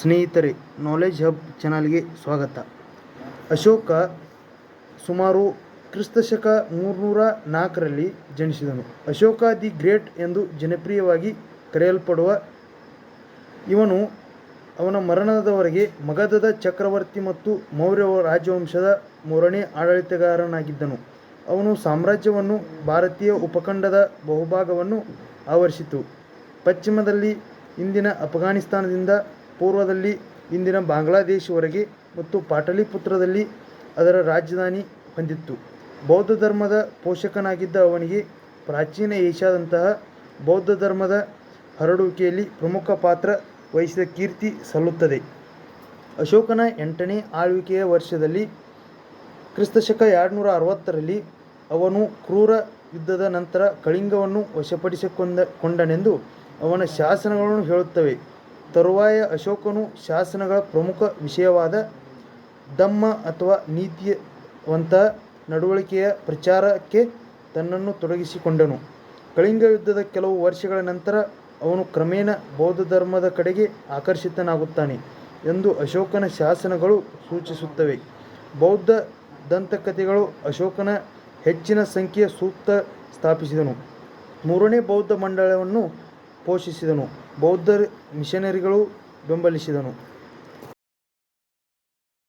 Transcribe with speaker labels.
Speaker 1: ಸ್ನೇಹಿತರೆ knowledge hub ಚಾನಲ್ಗೆ ಸ್ವಾಗತ. ಅಶೋಕ ಸುಮಾರು ಕ್ರಿಸ್ತಶಕ ಮೂರುನೂರ ನಾಲ್ಕರಲ್ಲಿ ಜನಿಸಿದನು. ಅಶೋಕ ದಿ ಗ್ರೇಟ್ ಎಂದು ಜನಪ್ರಿಯವಾಗಿ ಕರೆಯಲ್ಪಡುವ ಇವನು ಅವನ ಮರಣದವರೆಗೆ ಮಗಧದ ಚಕ್ರವರ್ತಿ ಮತ್ತು ಮೌರ್ಯ ರಾಜವಂಶದ ಮೂರನೇ ಆಡಳಿತಗಾರನಾಗಿದ್ದನು. ಅವನು ಸಾಮ್ರಾಜ್ಯವನ್ನು ಭಾರತೀಯ ಉಪಖಂಡದ ಬಹುಭಾಗವನ್ನು ಆವರಿಸಿತು. ಪಶ್ಚಿಮದಲ್ಲಿ ಇಂದಿನ ಅಫಘಾನಿಸ್ತಾನದಿಂದ ಪೂರ್ವದಲ್ಲಿ, ಇಂದಿನ ಬಾಂಗ್ಲಾದೇಶವರೆಗೆ ಮತ್ತು ಪಾಟಲಿಪುತ್ರದಲ್ಲಿ ಅದರ ರಾಜಧಾನಿ ಹೊಂದಿತ್ತು. ಬೌದ್ಧ ಧರ್ಮದ ಪೋಷಕನಾಗಿದ್ದ ಅವನಿಗೆ ಪ್ರಾಚೀನ ಏಷ್ಯಾದಂತಹ ಬೌದ್ಧ ಧರ್ಮದ ಹರಡುವಿಕೆಯಲ್ಲಿ ಪ್ರಮುಖ ಪಾತ್ರ ವಹಿಸಿದ ಕೀರ್ತಿ ಸಲ್ಲುತ್ತದೆ. ಅಶೋಕನ ಎಂಟನೇ ಆಳ್ವಿಕೆಯ ವರ್ಷದಲ್ಲಿ ಕ್ರಿಸ್ತಶಕ ಎರಡುನೂರ ಅರವತ್ತರಲ್ಲಿ ಅವನು ಕ್ರೂರ ಯುದ್ಧದ ನಂತರ ಕಳಿಂಗವನ್ನು ವಶಪಡಿಸಿಕೊಂಡ, ಕೊಂಡನೆಂದು ಅವನ ಶಾಸನಗಳನ್ನು ಹೇಳುತ್ತವೆ. ತರುವಾಯ ಅಶೋಕನು ಶಾಸನಗಳ ಪ್ರಮುಖ ವಿಷಯವಾದ ಧಮ್ಮ ಅಥವಾ ನೀತಿಯವಂತಹ ನಡವಳಿಕೆಯ ಪ್ರಚಾರಕ್ಕೆ ತನ್ನನ್ನು ತೊಡಗಿಸಿಕೊಂಡನು. ಕಳಿಂಗ ಯುದ್ಧದ ಕೆಲವು ವರ್ಷಗಳ ನಂತರ ಅವನು ಕ್ರಮೇಣ ಬೌದ್ಧ ಧರ್ಮದ ಕಡೆಗೆ ಆಕರ್ಷಿತನಾಗುತ್ತಾನೆ ಎಂದು ಅಶೋಕನ ಶಾಸನಗಳು ಸೂಚಿಸುತ್ತವೆ. ಬೌದ್ಧ ದಂತಕಥೆಗಳು ಅಶೋಕನ ಹೆಚ್ಚಿನ ಸಂಖ್ಯೆಯ ಸೂಕ್ತ ಸ್ಥಾಪಿಸಿದನು. ಮೂರನೇ ಬೌದ್ಧ ಮಂಡಳವನ್ನು ಪೋಷಿಸಿದನು. ಬೌದ್ಧ ಮಿಷನರಿಗಳು ಬೆಂಬಲಿಸಿದನು.